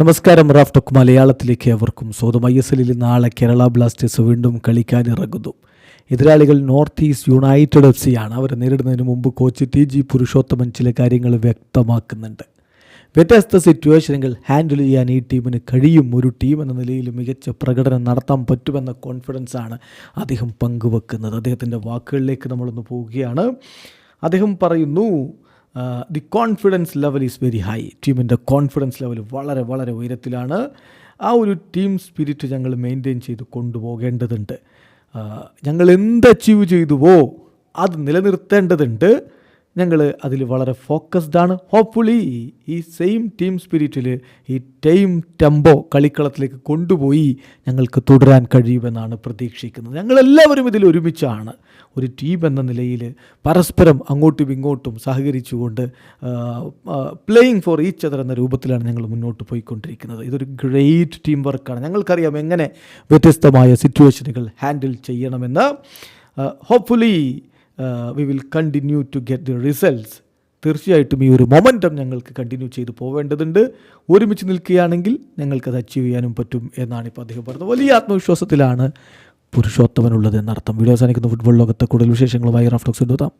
നമസ്കാരം Raf talk മലയാളത്തിലേക്ക് അവർക്കും സ്വന്തം ഐ എസ് എല്ലിൽ നാളെ കേരള ബ്ലാസ്റ്റേഴ്സ് വീണ്ടും കളിക്കാനിറങ്ങുന്നു. എതിരാളികൾ നോർത്ത് ഈസ്റ്റ് യുണൈറ്റഡ് എഫ് സിയാണ് അവരെ നേരിടുന്നതിന് മുമ്പ് കോച്ച് ടി ജി പുരുഷോത്തമൻ ചില കാര്യങ്ങൾ വ്യക്തമാക്കുന്നുണ്ട്. വ്യത്യസ്ത സിറ്റുവേഷനുകൾ ഹാൻഡിൽ ചെയ്യാൻ ഈ ടീമിന് കഴിയും. ഒരു ടീം എന്ന നിലയിൽ മികച്ച പ്രകടനം നടത്താൻ പറ്റുമെന്ന കോൺഫിഡൻസാണ് അദ്ദേഹം പങ്കുവെക്കുന്നത്. അദ്ദേഹത്തിന്റെ വാക്കുകളിലേക്ക് നമ്മളൊന്ന് പോവുകയാണ്. അദ്ദേഹം പറയുന്നു the confidence level is very high ടീമിന്റെ കോൺഫിഡൻസ് ലെവൽ വളരെ വളരെ ഉയരത്തിലാണ്. ആ ഒരു ടീം സ്പിരിറ്റ് ഞങ്ങൾ മെയിന്റെയിൻ ചെയ്ത് കൊണ്ടുപോകേണ്ടതുണ്ട്. ഞങ്ങൾ എന്ത് അച്ചീവ് ചെയ്തുവോ അത് നിലനിർത്തേണ്ടതുണ്ട്. ഞങ്ങൾ അതിൽ വളരെ ഫോക്കസ്ഡ് ആണ് ഹോപ്പ്ഫുള്ളി ഈ സെയിം ടീം സ്പിരിറ്റിൽ ഈ ടൈം ടെമ്പോ കളിക്കളത്തിലേക്ക് കൊണ്ടുപോയി ഞങ്ങൾക്ക് തുടരാൻ കഴിയുമെന്നാണ് പ്രതീക്ഷിക്കുന്നത്. ഞങ്ങളെല്ലാവരും ഇതിൽ ഒരുമിച്ചാണ്. ഒരു ടീം എന്ന നിലയിൽ പരസ്പരം അങ്ങോട്ടും ഇങ്ങോട്ടും സഹകരിച്ചുകൊണ്ട് പ്ലേയിങ് ഫോർ ഈച്ച് അതർ എന്ന രൂപത്തിലാണ് ഞങ്ങൾ മുന്നോട്ട് പോയിക്കൊണ്ടിരിക്കുന്നത്. ഇതൊരു ഗ്രേറ്റ് ടീം വർക്കാണ് ഞങ്ങൾക്കറിയാം എങ്ങനെ വ്യത്യസ്തമായ സിറ്റുവേഷനുകൾ ഹാൻഡിൽ ചെയ്യണമെന്ന്. Hopefully we will continue to get the results തീർച്ചയായിട്ടും ഈ ഒരു മൊമെന്റം ഞങ്ങൾക്ക് കണ്ടിന്യൂ ചെയ്ത് പോവേണ്ടതുണ്ട്. ഒരുമിച്ച് നിൽക്കുകയാണെങ്കിൽ ഞങ്ങൾക്കത് അച്ചീവ് ചെയ്യാനും പറ്റും എന്നാണ് ഇപ്പോൾ അദ്ദേഹം പറഞ്ഞത്. വലിയ ആത്മവിശ്വാസത്തിലാണ് പുരുഷോത്തമനുള്ളത് എന്നർത്ഥം. വീഡിയോ അവസാനിക്കുന്ന. ഫുട്ബോൾ ലോകത്തെ കൂടുതൽ വിശേഷങ്ങളുമായി റഫ്ലോക്സ് എത്താം.